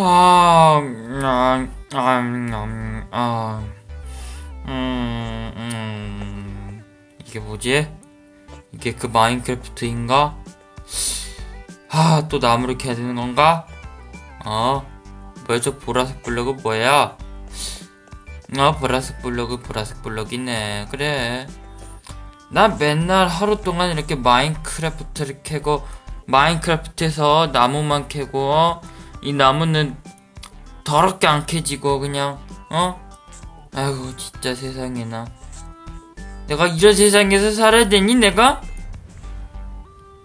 아, 아, 아, 아, 아, 음, 음, 이게 뭐지? 이게 그 마인크래프트인가? 아, 또 나무를 캐야 되는 건가? 어? 뭐야, 저 보라색 블럭은 뭐야? 아, 보라색 블럭은 보라색 블럭이네. 그래. 나 맨날 하루 동안 이렇게 마인크래프트를 캐고, 마인크래프트에서 나무만 캐고, 어? 이 나무는 더럽게 안 캐지고, 그냥, 어? 아이고, 진짜 세상에나. 내가 이런 세상에서 살아야 되니, 내가?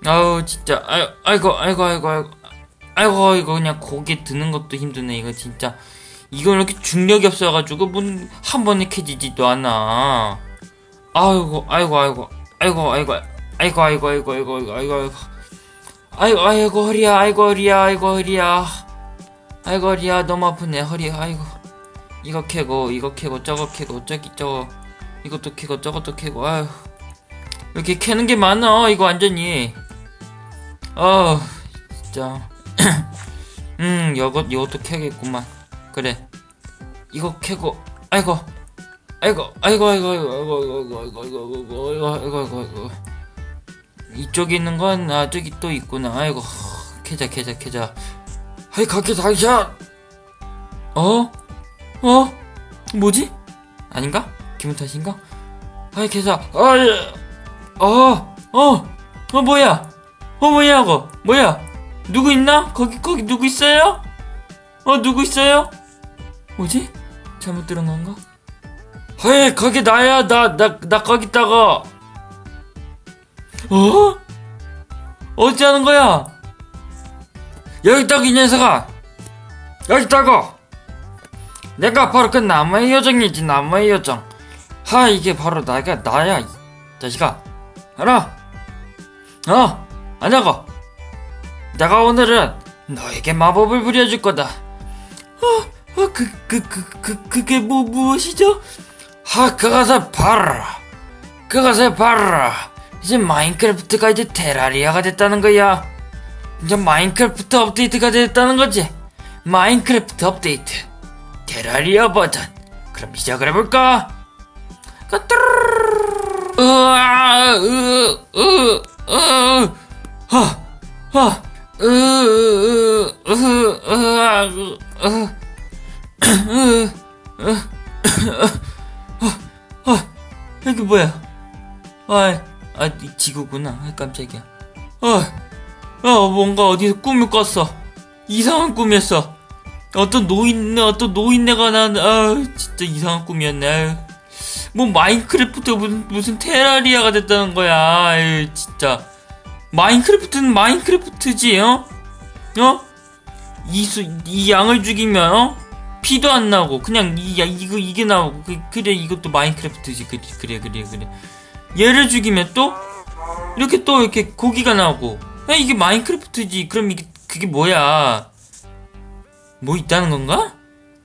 아우, 진짜, 아이, 아이고, 아이고, 아이고, 아이고. 아이고, 이거 그냥 고개 드는 것도 힘드네, 이거 진짜. 이거 이렇게 중력이 없어가지고, 문, 한 번에 캐지지도 않아. 아이고, 아이고, 아이고, 아이고, 아이고, 아이고, 아이고, 아이고, 아이고, 아이고, 아이고, 아이고. 아이고, 허리야, 아이고, 허리야, 아이고, 허리야. 아이고, 허리야, 너무 아프네, 허리, 아이고. 이거 캐고, 이거 캐고, 저거 캐고, 저기, 저거. 이것도 캐고, 저것도 캐고, 아휴. 이렇게 캐는 게 많아, 이거 완전히. 어, 진짜. 음, 이것, 이것도 캐겠구만. 그래. 이거 캐고, 아이고. 아이고, 아이고, 아이고, 아이고, 아이고, 아이고, 아이고, 아이고, 아이고, 아이고, 아이고, 아이고. 이쪽에 있는 건, 아, 저기 또 있구나. 아이고, 캐자, 캐자, 캐자. 하이, 가게 당샷! 어? 어? 뭐지? 아닌가? 기분 탓인가? 하이, 캐자. 아, 예. 어, 어, 어, 뭐야? 어, 뭐야, 이거? 뭐야? 누구 있나? 거기, 거기 누구 있어요? 어, 누구 있어요? 뭐지? 잘못 들은 건가? 헤이, 거기 나야. 나, 나, 나 거기 있다가. 어? 어디 하는 거야? 여기 있다고, 이 녀석아. 여기 있다고. 내가 바로 그 나무의 요정이지, 나무의 요정. 하, 이게 바로 나가, 나야, 이 자식아. 알아? 어, 아냐고. 내가 오늘은 너에게 마법을 부려줄 거다. 어, 어, 그, 그, 그, 그, 그게 뭐, 무엇이죠? 하, 그것을 봐라. 그것을 봐라. 이제 마인크래프트가 이제 테라리아가 됐다는 거야. 이제 마인크래프트 업데이트가 됐다는 거지. 마인크래프트 업데이트. 테라리아 버전. 그럼 시작을 해볼까? 까뚜르르르르. 으아, 으, 으, 으, 하, 하, 으, 으, 으, 으, 으아, 으, 으, 으, 으, 아, 여기 뭐야? 아, 아, 이 지구구나. 아, 깜짝이야. 아, 아, 뭔가 어디서 꿈을 꿨어. 이상한 꿈이었어. 어떤 노인네, 어떤 노인네가 난, 아, 진짜 이상한 꿈이었네. 아유. 뭐 마인크래프트 무슨 무슨 테라리아가 됐다는 거야. 아유, 진짜. 마인크래프트는 마인크래프트지, 어? 어? 이 수 이 양을 죽이면 어? 피도 안 나고 그냥 이 야, 이거 이게 나오고 그, 그래 이것도 마인크래프트지. 그래 그래 그래 그래. 얘를 죽이면 또 이렇게 또 이렇게 고기가 나오고. 야, 이게 마인크래프트지. 그럼 이게 그게 뭐야? 뭐 있다는 건가?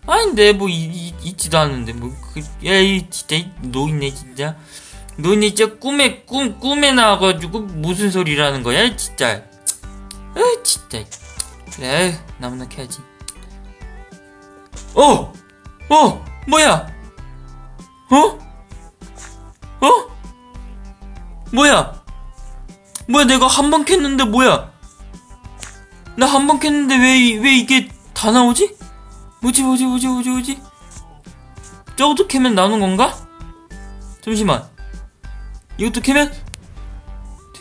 아닌데 뭐 이, 이, 있지도 않은데. 뭐그야이 진짜 이 노인네 진짜. 노인네 진짜 꿈에 꿈 꿈에 나와가지고 무슨 소리라는 거야 진짜. 아 진짜. 그래 나무나 캐야지 어! 어! 뭐야? 어? 어? 뭐야? 뭐야 내가 한 번 캤는데 뭐야? 나 한 번 캤는데 왜, 왜 이게 다 나오지? 뭐지 뭐지 뭐지 뭐지 뭐지? 저것도 캐면 나오는 건가? 잠시만 이것도 캐면?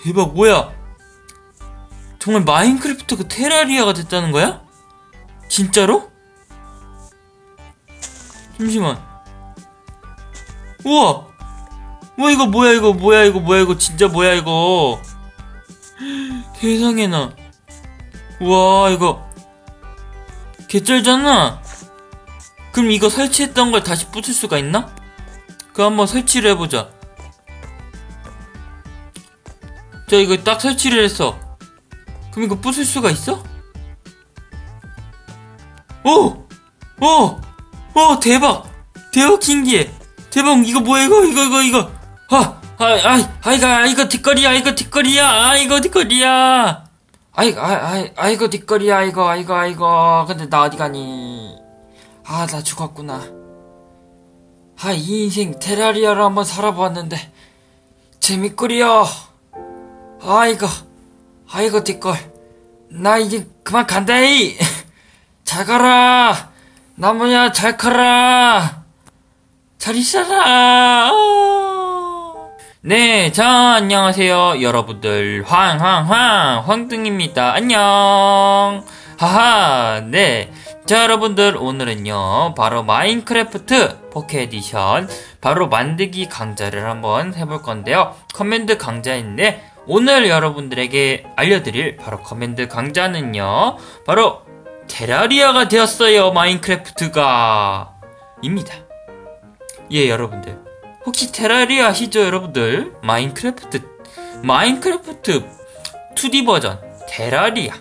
대박 뭐야? 정말 마인크래프트가 테라리아가 됐다는 거야? 진짜로? 잠시만. 우와! 뭐 이거 뭐야 이거 뭐야 이거 뭐야 이거 진짜 뭐야 이거 세상에나 우와 이거 개쩔잖아 그럼 이거 설치했던 걸 다시 부술 수가 있나? 그 한번 설치를 해보자 자 이거 딱 설치를 했어 그럼 이거 부술 수가 있어? 오! 오! 어 대박 대박 신기해 대박 이거 뭐야 이거 이거 이거 이거 아, 아, 아, 아이가, 이거 뒷거리야, 이거 뒷거리야, 아, 이거 뒷거리야. 아이, 아, 아, 아이고 뒷거리야, 이거, 아이고, 아이고. 근데 나 어디 가니? 아, 나 죽었구나. 아, 이 인생 테라리아로 한번 살아보았는데 재밌구려. 아이고, 아이고 뒷걸. 나 이제 그만 간다이. 잘 가라. 나무야, 잘 가라. 잘 있어라. 네, 자, 안녕하세요. 여러분들, 황 황 황, 황등입니다. 안녕. 하하, 네. 자, 여러분들, 오늘은요, 바로 마인크래프트 포켓 에디션, 바로 만들기 강좌를 한번 해볼 건데요. 커맨드 강좌인데, 오늘 여러분들에게 알려드릴 바로 커맨드 강좌는요, 바로 테라리아가 되었어요, 마인크래프트가. 입니다. 예, 여러분들. 혹시 테라리아 아시죠, 여러분들? 마인크래프트, 마인크래프트 2D 버전, 테라리아.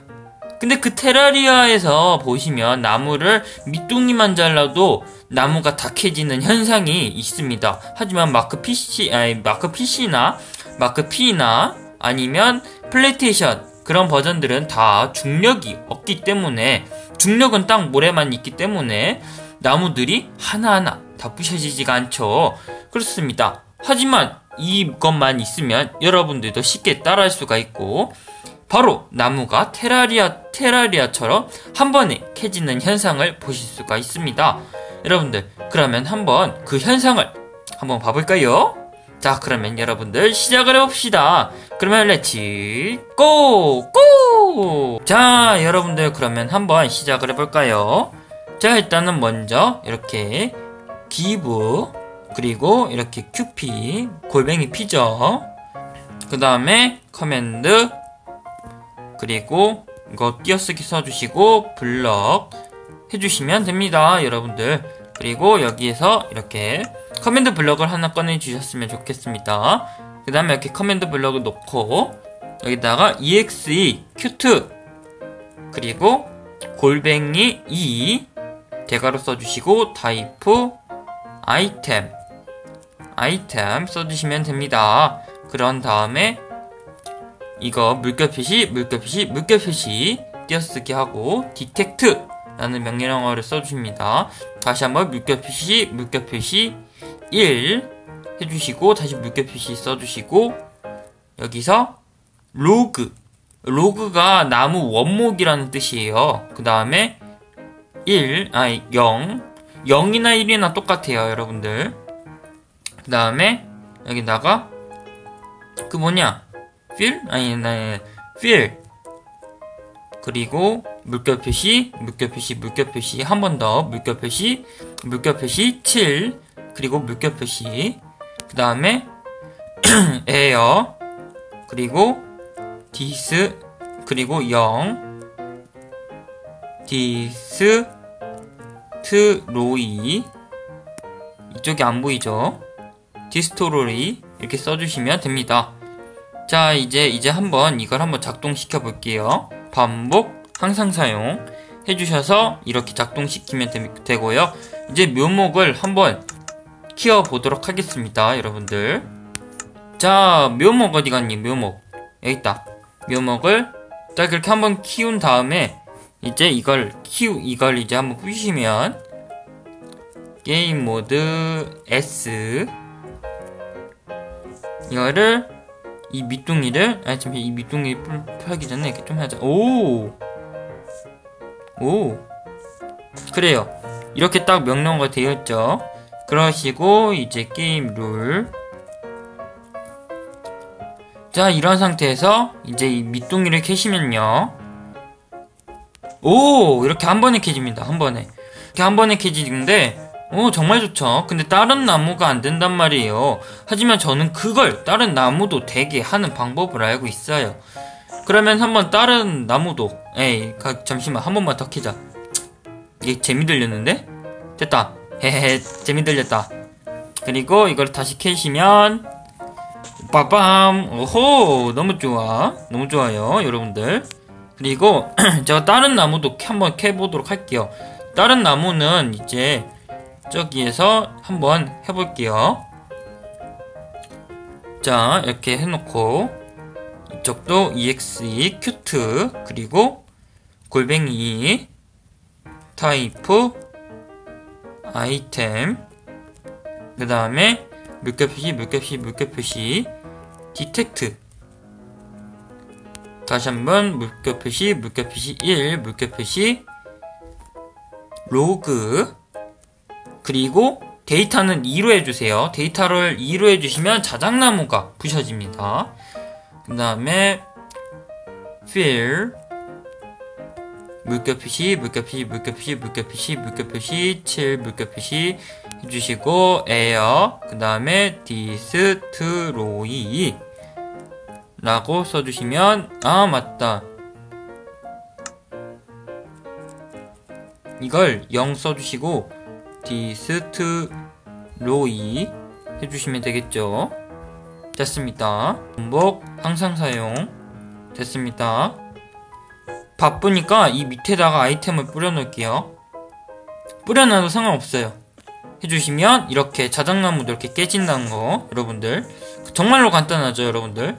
근데 그 테라리아에서 보시면 나무를 밑둥이만 잘라도 나무가 다 캐지는 현상이 있습니다. 하지만 마크 PC, 아니, 마크 PC나, 마크 P나, 아니면 플레이테이션, 그런 버전들은 다 중력이 없기 때문에, 중력은 딱 모래만 있기 때문에, 나무들이 하나하나 다 부셔지지가 않죠. 그렇습니다. 하지만 이것만 있으면 여러분들도 쉽게 따라할 수가 있고, 바로 나무가 테라리아 테라리아처럼 한 번에 캐지는 현상을 보실 수가 있습니다. 여러분들 그러면 한번 그 현상을 한번 봐볼까요? 자 그러면 여러분들 시작을 해봅시다. 그러면 렛츠 고! 고! 자 여러분들 그러면 한번 시작을 해볼까요? 자 일단은 먼저 이렇게 기브 그리고 이렇게 큐피 골뱅이 피죠. 그 다음에 커맨드 그리고 이거 띄어쓰기 써주시고 블럭 해주시면 됩니다 여러분들 그리고 여기에서 이렇게 커맨드 블럭을 하나 꺼내주셨으면 좋겠습니다. 그 다음에 이렇게 커맨드 블럭을 놓고 여기다가 exe 큐트 그리고 골뱅이 2 대가로 써주시고 타이프 아이템 아이템 써주시면 됩니다. 그런 다음에 이거 물결 표시, 물결 표시, 물결 표시 띄어쓰기 하고 detect 라는 명령어를 써주십니다. 다시 한번 물결 표시, 물결 표시 1 해주시고 다시 물결 표시 써주시고 여기서 로그 로그가 나무 원목이라는 뜻이에요. 그 다음에 1, 아니 0 0이나 1이나 똑같아요 여러분들 그 다음에 여기다가 그 뭐냐 feel? 아니, 네, feel. 그리고 물결 표시, 물결 표시, 물결 표시, 한 번 더, 물결 표시, 물결 표시 7, 그리고 물결 표시, 그 다음에, 에어, 그리고, 디스, 그리고 0, 디스, 트로이, 이쪽이 안 보이죠? 디스토로리, 이렇게 써주시면 됩니다. 자, 이제, 이제 한번 이걸 한번 작동시켜 볼게요. 반복, 항상 사용 해주셔서 이렇게 작동시키면 되, 고요 이제 묘목을 한번 키워보도록 하겠습니다, 여러분들. 자, 묘목 어디 갔니, 묘목. 여기 있다. 묘목을 딱 이렇게 한번 키운 다음에 이제 이걸 키우, 이걸 이제 한번 부시면 게임 모드 S 이거를 이 밑둥이를 아니 지금 이 밑둥이 펴기 전에 이렇게 좀 하자 오! 오! 그래요 이렇게 딱 명령어가 되어 있죠 그러시고 이제 게임 룰 자, 이런 상태에서 이제 이 밑둥이를 캐시면요. 오! 이렇게 한 번에 캐집니다. 한 번에. 이렇게 한 번에 캐지는데 오, 정말 좋죠. 근데 다른 나무가 안 된단 말이에요. 하지만 저는 그걸 다른 나무도 되게 하는 방법을 알고 있어요. 그러면 한번 다른 나무도, 에이, 가, 잠시만, 한 번만 더 키자. 이게 재미 들렸는데? 됐다. 헤헤, 재미 들렸다. 그리고 이걸 다시 캐시면, 빠밤! 오호! 너무 좋아. 너무 좋아요, 여러분들. 그리고, 제가 다른 나무도 한번 캐보도록 할게요. 다른 나무는 이제, 저기에서 한번 해볼게요. 자 이렇게 해놓고 이쪽도 exe 큐트 그리고 골뱅이 타이프 아이템 그 다음에 물결 표시 물결 표시 물결 표시 디텍트 다시 한번 물결 표시 물결 표시 1 물결 표시 로그 그리고 데이터는 2로 해주세요. 데이터를 2로 해주시면 자작나무가 부셔집니다. 그 다음에 fill 물결 표시, 물결 표시, 물결 표시, 물결 표시, 물결 표시, 7 물결 표시 해주시고 air 그 다음에 destroy 라고 써주시면 아 맞다 이걸 0 써주시고 디스트로이 해주시면 되겠죠? 됐습니다. 반복 항상 사용. 됐습니다. 바쁘니까 이 밑에다가 아이템을 뿌려 놓을게요. 뿌려놔도 상관없어요. 해주시면 이렇게 자작나무도 이렇게 깨진다는 거 여러분들. 정말로 간단하죠 여러분들?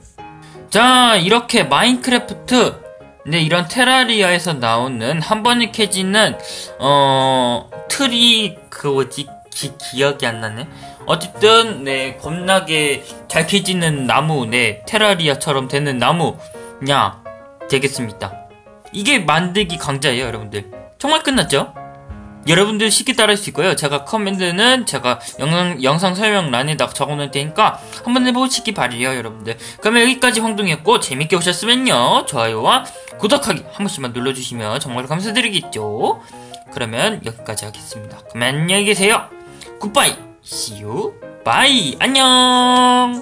자 이렇게 마인크래프트 근데 이런 테라리아에서 나오는 한 번에 캐지는 어 틀이 그 뭐지 기, 기억이 안 나네. 어쨌든 네 겁나게 잘 캐지는 나무 네 테라리아처럼 되는 나무냐 되겠습니다. 이게 만들기 강자예요 여러분들. 정말 끝났죠? 여러분들 쉽게 따라할 수 있고요. 제가 커맨드는 제가 영상, 영상 설명란에다 적어놓을 테니까 한번 해보시기 바래요, 여러분들. 그러면 여기까지 황동이었고 재밌게 보셨으면요. 좋아요와 구독하기 한 번씩만 눌러주시면 정말 감사드리겠죠. 그러면 여기까지 하겠습니다. 그러면 안녕히 계세요. 굿바이. See you. 바이. 안녕.